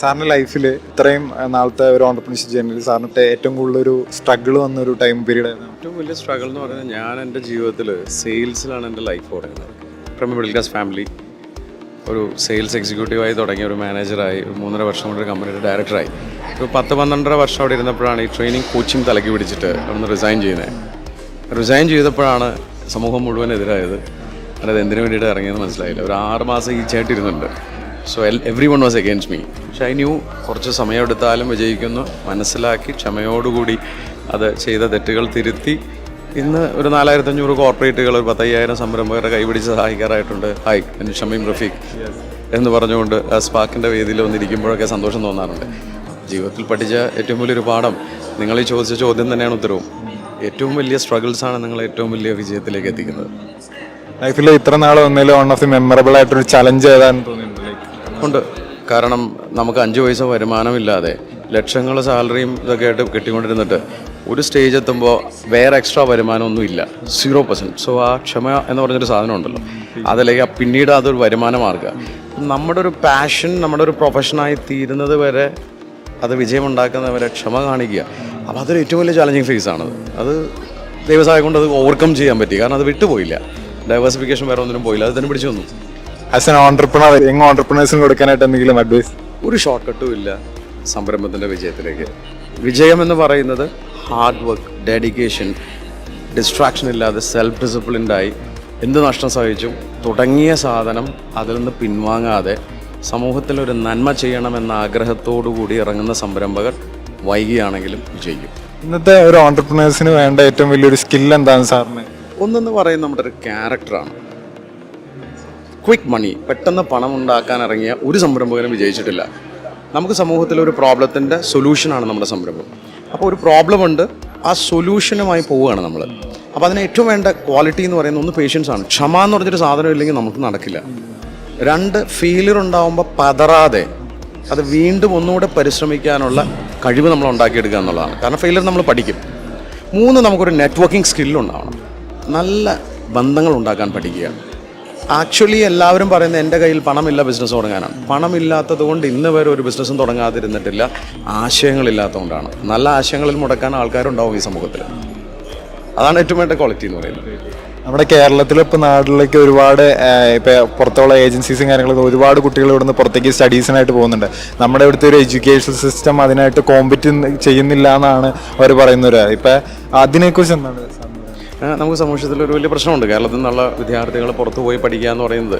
സാറിന്റെ ലൈഫിൽ ഇത്രയും നാളത്തെ ഒരു ഓണ്ടർപ്രണർഷിപ്പ് ജേർണിയിൽ സാറിന്റെ ഏറ്റവും കൂടുതൽ ഒരു സ്ട്രഗിൾ വന്ന ഒരു ടൈം പീരീഡ് ആയിരുന്നു ഏറ്റവും വലിയ സ്ട്രഗിൾ എന്ന് പറയുന്നത് ഞാൻ എന്റെ ജീവിതത്തിൽ സെയിൽസിലാണ് എന്റെ ലൈഫ് തുടങ്ങുന്നത്. ഫ്രം മിഡിൽ ക്ലാസ് ഫാമിലി ഒരു സെയിൽസ് എക്സിക്യൂട്ടീവായി തുടങ്ങി ഒരു മാനേജറായി ഒരു മൂന്നര വർഷം കൊണ്ട് ഒരു കമ്പനിയുടെ ഡയറക്ടറായി ഒരു പത്ത് പന്ത്രണ്ടര വർഷം അവിടെ ഇരുന്നപ്പോഴാണ് ഈ ട്രെയിനിങ് കോച്ചിങ് തലക്കി പിടിച്ചിട്ട് അവിടുന്ന് റിസൈൻ ചെയ്യുന്നത് റിസൈൻ ചെയ്തപ്പോഴാണ് സമൂഹം മുഴുവൻ എതിരായത്. അതായത് എന്തിനു വേണ്ടിയിട്ട് ഇറങ്ങിയെന്ന് മനസ്സിലായില്ല. ഒരു ആറ് മാസം ഈ ചേട്ടിരുന്നുണ്ട് so everyone was against me പക്ഷെ ഐ ന്യൂ കുറച്ച് സമയമെടുത്താലും വിജയിക്കുന്നു. മനസ്സിലാക്കി ക്ഷമയോടുകൂടി അത് ചെയ്ത തെറ്റുകൾ തിരുത്തി. ഇന്ന് ഒരു നാലായിരത്തി അഞ്ഞൂറ് കോർപ്പറേറ്റുകൾ ഒരു പത്തയ്യായിരം സംരംഭകരെ കൈപിടിച്ച് സഹായിക്കാറായിട്ടുണ്ട്. ഹായ് എന്റെ ഷമീം റഫീഖ് എന്ന് പറഞ്ഞുകൊണ്ട് സ്പാക്കിന്റെ വേദിയിൽ വന്നിരിക്കുമ്പോഴൊക്കെ സന്തോഷം തോന്നാറുണ്ട്. ജീവിതത്തിൽ പഠിച്ച ഏറ്റവും വലിയൊരു പാഠം നിങ്ങൾ ഈ ചോദിച്ച ചോദ്യം തന്നെയാണ് ഉത്തരവും. ഏറ്റവും വലിയ സ്ട്രഗിൾസാണ് നിങ്ങൾ ഏറ്റവും വലിയ വിജയത്തിലേക്ക് എത്തിക്കുന്നത്. ലൈഫിൽ ഇത്ര നാൾ വന്നതിൽ വൺ ഓഫ് ദി മെമ്മറബിൾ ആയിട്ടൊരു ചലഞ്ച് ഏതാണെന്ന് തോന്നിയിട്ടുണ്ട്. ഉണ്ട് കാരണം നമുക്ക് അഞ്ച് പൈസ വരുമാനമില്ലാതെ ലക്ഷങ്ങൾ സാലറിയും ഇതൊക്കെ ആയിട്ട് കിട്ടിക്കൊണ്ടിരുന്നിട്ട് ഒരു സ്റ്റേജ് എത്തുമ്പോൾ വേറെ എക്സ്ട്രാ വരുമാനമൊന്നും ഇല്ല. സീറോ പെർസെന്റ് സോ ആ ക്ഷമ എന്ന് പറഞ്ഞൊരു സാധനം ഉണ്ടല്ലോ. അതല്ലെങ്കിൽ പിന്നീട് അതൊരു വരുമാന മാർഗം. നമ്മുടെ ഒരു പാഷൻ നമ്മുടെ ഒരു പ്രൊഫഷനായി തീരുന്നത് വരെ അത് വിജയമുണ്ടാക്കുന്നവരെ ക്ഷമ കാണിക്കുക. അപ്പോൾ അതൊരു ഏറ്റവും വലിയ ചാലഞ്ചിങ് ഫേസ് ആണത്. അത് ദൈവസഹായം കൊണ്ട് അത് ഓവർകം ചെയ്യാൻ പറ്റി. കാരണം അത് വിട്ടുപോയില്ല. ഡൈവേഴ്സിഫിക്കേഷൻ വേറെ ഒന്നിനും പോയില്ല. അത് തന്നെ പിടിച്ചു വന്നു. ആസ് എൻ ഓണ്ടർപ്രണർ യങ് ഓണ്ടർപ്രണേഴ്സിന് കൊടുക്കാനായിട്ട് എന്തെങ്കിലും അഡ്വൈസ് ഒരു ഷോർട്ട് കട്ടും ഇല്ല സംരംഭത്തിന്റെ വിജയത്തിലേക്ക്. വിജയം എന്ന് പറയുന്നത് ഹാർഡ് വർക്ക് ഡെഡിക്കേഷൻ ഡിസ്ട്രാക്ഷൻ ഇല്ലാതെ സെൽഫ് ഡിസിപ്ലിൻഡായി എന്ത് നഷ്ടം സഹിച്ചും തുടങ്ങിയ സാധനം അതിൽ നിന്ന് പിൻവാങ്ങാതെ സമൂഹത്തിൽ ഒരു നന്മ ചെയ്യണമെന്ന ആഗ്രഹത്തോടു കൂടി ഇറങ്ങുന്ന സംരംഭകർ വൈകിയാണെങ്കിലും വിജയിക്കും ഇന്നത്തെ ഒരു ഓണ്ടർപ്രണേഴ്സിന് വേണ്ട ഏറ്റവും വലിയൊരു സ്കിൽ എന്താണ് സാറിന്? ഒന്നെന്ന് പറയുന്നത് നമ്മുടെ ഒരു ക്യാരക്ടറാണ് ക്വിക്ക് മണി പെട്ടെന്ന് പണം ഉണ്ടാക്കാൻ ഇറങ്ങിയ ഒരു സംരംഭകനും വിജയിച്ചിട്ടില്ല. നമുക്ക് സമൂഹത്തിലെ ഒരു പ്രോബ്ലത്തിന്റെ സൊല്യൂഷനാണ് നമ്മുടെ സംരംഭം. അപ്പോൾ ഒരു പ്രോബ്ലം ഉണ്ട് ആ സൊല്യൂഷനുമായി പോവുകയാണ് നമ്മൾ. അപ്പോൾ അതിന് ഏറ്റവും വേണ്ട ക്വാളിറ്റി എന്ന് പറയുന്നത് ഒന്ന് പേഷ്യൻസ് ആണ്. ക്ഷമ എന്ന് പറഞ്ഞൊരു സാധനം ഇല്ലെങ്കിൽ നമുക്ക് നടക്കില്ല. രണ്ട് ഫെയിലിയർ ഉണ്ടാവുമ്പോൾ പതറാതെ അത് വീണ്ടും ഒന്നുകൂടെ പരിശ്രമിക്കാനുള്ള കഴിവ് നമ്മൾ ഉണ്ടാക്കിയെടുക്കുക എന്നുള്ളതാണ്. കാരണം ഫെയിലിയർ നമ്മൾ പഠിക്കും. മൂന്ന് നമുക്കൊരു നെറ്റ്വർക്കിംഗ് സ്കില്ലുണ്ടാവണം നല്ല ബന്ധങ്ങൾ ഉണ്ടാക്കാൻ പഠിക്കുക. ആക്ച്വലി എല്ലാവരും പറയുന്നത് എന്റെ കയ്യിൽ പണമില്ല ബിസിനസ് തുടങ്ങാനാണ്. പണമില്ലാത്തത് കൊണ്ട് ഇന്ന് വരെ ഒരു ബിസിനസ്സും തുടങ്ങാതിരുന്നിട്ടില്ല. ആശയങ്ങളില്ലാത്തതുകൊണ്ടാണ്. നല്ല ആശയങ്ങളിൽ മുടക്കാൻ ആൾക്കാരുണ്ടാവും ഈ സമൂഹത്തിൽ അതാണ് ഏറ്റവും വേണ്ട ക്വാളിറ്റി എന്ന് പറയുന്നത്. നമ്മുടെ കേരളത്തിൽ ഇപ്പോൾ നാട്ടിലേക്ക് ഒരുപാട് ഇപ്പോൾ ഇപ്പൊ പുറത്തുള്ള ഏജൻസീസും കാര്യങ്ങളൊക്കെ ഒരുപാട് കുട്ടികൾ ഇവിടുന്ന് പുറത്തേക്ക് സ്റ്റഡീസിനായിട്ട് പോകുന്നുണ്ട്. നമ്മുടെ ഇവിടുത്തെ ഒരു എഡ്യൂക്കേഷൻ സിസ്റ്റം അതിനായിട്ട് കോമ്പറ്റ് ചെയ്യുന്നില്ല എന്നാണ് അവർ പറയുന്നത് ഇപ്പോൾ അതിനെക്കുറിച്ച് എന്താണ് നമുക്ക് സമൂഹത്തിൽ ഒരു വലിയ പ്രശ്നമുണ്ട്. കേരളത്തിൽ നിന്നുള്ള വിദ്യാർത്ഥികൾ പുറത്തു പോയി പഠിക്കുക എന്ന് പറയുന്നത്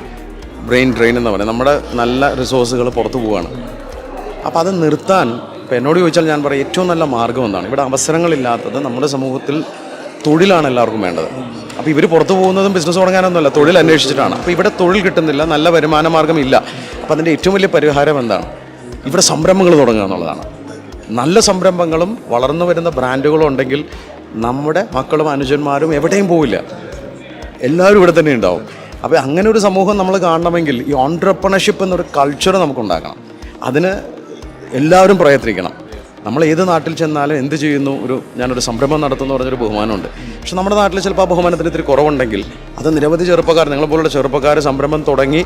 ബ്രെയിൻ ഡ്രെയിൻ എന്ന് പറയുന്നത്. നമ്മുടെ നല്ല റിസോഴ്സുകൾ പുറത്തു പോവുകയാണ്. അപ്പോൾ അത് നിർത്താൻ ഇപ്പോൾ എന്നോട് ചോദിച്ചാൽ ഞാൻ പറയും ഏറ്റവും നല്ല മാർഗം എന്താണ്? ഇവിടെ അവസരങ്ങളില്ലാത്തത് നമ്മുടെ സമൂഹത്തിൽ തൊഴിലാണ് എല്ലാവർക്കും വേണ്ടത്. അപ്പോൾ ഇവർ പുറത്ത് പോകുന്നതും ബിസിനസ് തുടങ്ങാനൊന്നുമല്ല തൊഴിൽ അന്വേഷിച്ചിട്ടാണ്. അപ്പോൾ ഇവിടെ തൊഴിൽ കിട്ടുന്നില്ല നല്ല വരുമാന മാർഗം ഇല്ല. അപ്പോൾ അതിന്റെ ഏറ്റവും വലിയ പരിഹാരം എന്താണ്? ഇവിടെ സംരംഭങ്ങൾ തുടങ്ങുക എന്നുള്ളതാണ്. നല്ല സംരംഭങ്ങളും വളർന്നു വരുന്ന ബ്രാൻഡുകളും ഉണ്ടെങ്കിൽ നമ്മുടെ മക്കളും അനുജന്മാരും എവിടെയും പോവില്ല. എല്ലാവരും ഇവിടെ തന്നെ ഉണ്ടാവും. അപ്പോൾ അങ്ങനെ ഒരു സമൂഹം നമ്മൾ കാണണമെങ്കിൽ ഈ ഓൺട്രപ്രണർഷിപ്പ് എന്നൊരു കൾച്ചർ നമുക്കുണ്ടാക്കണം അതിന് എല്ലാവരും പ്രയത്നിക്കണം. നമ്മൾ ഏത് നാട്ടിൽ ചെന്നാലും എന്ത് ചെയ്യുന്നു? ഒരു ഞാനൊരു സംരംഭം നടത്തുന്നു പറഞ്ഞൊരു ബഹുമാനമുണ്ട്. പക്ഷെ നമ്മുടെ നാട്ടിൽ ചിലപ്പോൾ ആ ബഹുമാനത്തിന് ഇത്തിരി കുറവുണ്ടെങ്കിൽ അത് നിരവധി ചെറുപ്പക്കാർ നിങ്ങളെപ്പോലുള്ള ചെറുപ്പക്കാർ സംരംഭം തുടങ്ങി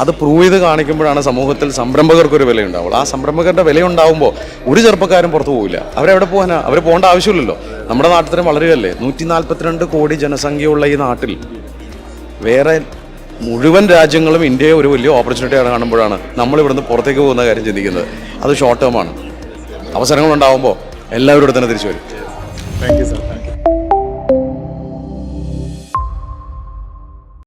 അത് പ്രൂവ് ചെയ്ത് കാണിക്കുമ്പോഴാണ് സമൂഹത്തിൽ സംരംഭകർക്കൊരു വില ഉണ്ടാവുള്ളൂ ആ സംരംഭകരുടെ വില ഉണ്ടാവുമ്പോൾ ഒരു ചെറുപ്പക്കാരും പുറത്തു പോകില്ല അവരെവിടെ പോകാനാ അവർ പോകേണ്ട ആവശ്യമില്ലല്ലോ. നമ്മുടെ നാട്ടിൽ വളരുകയല്ലേ നൂറ്റി നാൽപ്പത്തിരണ്ട് കോടി ജനസംഖ്യയുള്ള ഈ നാട്ടിൽ വേറെ മുഴുവൻ രാജ്യങ്ങളും ഇന്ത്യയെ ഒരു വലിയ ഓപ്പർച്യൂണിറ്റിയാണ് കാണുമ്പോഴാണ് നമ്മൾ ഇവിടുന്ന് പുറത്തേക്ക് പോകുന്ന കാര്യം ചിന്തിക്കുന്നത്. അത് ഷോർട്ട് ടേമാണ് അവസരങ്ങൾ ഉണ്ടാവുമ്പോൾ എല്ലാവരും തന്നെ തിരിച്ചു വരും. Thank you sir